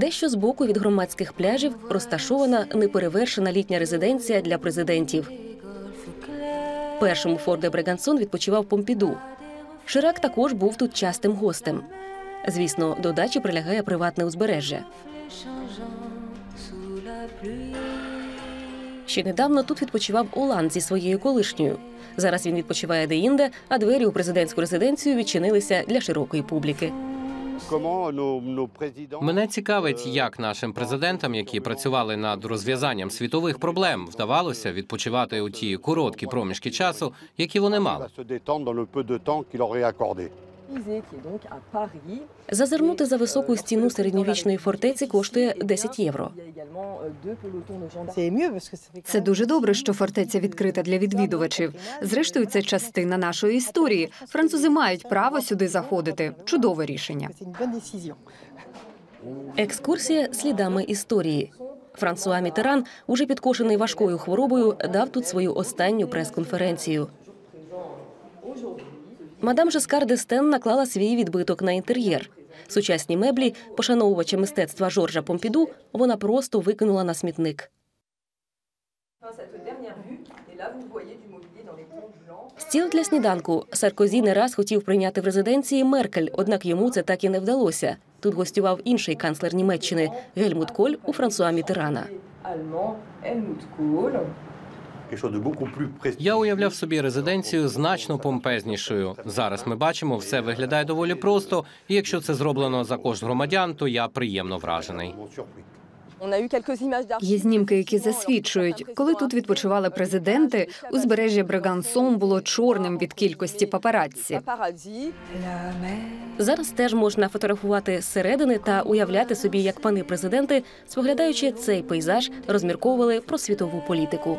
Дещо збоку від громадських пляжів розташована неперевершена літня резиденція для президентів. Першому Фор де Брегансон відпочивав Помпіду. Ширак також був тут частим гостем. Звісно, до дачі прилягає приватне узбережжя. Ще недавно тут відпочивав Оланд зі своєю колишньою. Зараз він відпочиває деінде, а двері у президентську резиденцію відчинилися для широкої публіки. Мене цікавить, як нашим президентам, які працювали над розв'язанням світових проблем, вдавалося відпочивати у ті короткі проміжки часу, які вони мали. Зазирнути за високу стіну середньовічної фортеці коштує 10 євро. Це дуже добре, що фортеця відкрита для відвідувачів. Зрештою, це частина нашої історії. Французи мають право сюди заходити. Чудове рішення. Екскурсія слідами історії. Франсуа Мітеран, уже підкошений важкою хворобою, дав тут свою останню прес-конференцію. Мадам Жескар Дестен наклала свій відбиток на інтер'єр. Сучасні меблі, пошановувача мистецтва Жоржа Помпіду, вона просто викинула на смітник. Стіл для сніданку Саркозі не раз хотів прийняти в резиденції Меркель, однак йому це так і не вдалося. Тут гостював інший канцлер Німеччини Гельмут Коль у Франсуа Мітерана. Я уявляв собі резиденцію значно помпезнішою. Зараз ми бачимо, все виглядає доволі просто. І якщо це зроблено за кошт громадян, то я приємно вражений. Є знімки, які засвідчують, коли тут відпочивали президенти, узбережжя Брегансон було чорним від кількості папараці. Зараз теж можна фотографувати зсередини та уявляти собі, як пани президенти, споглядаючи цей пейзаж, розмірковували про світову політику.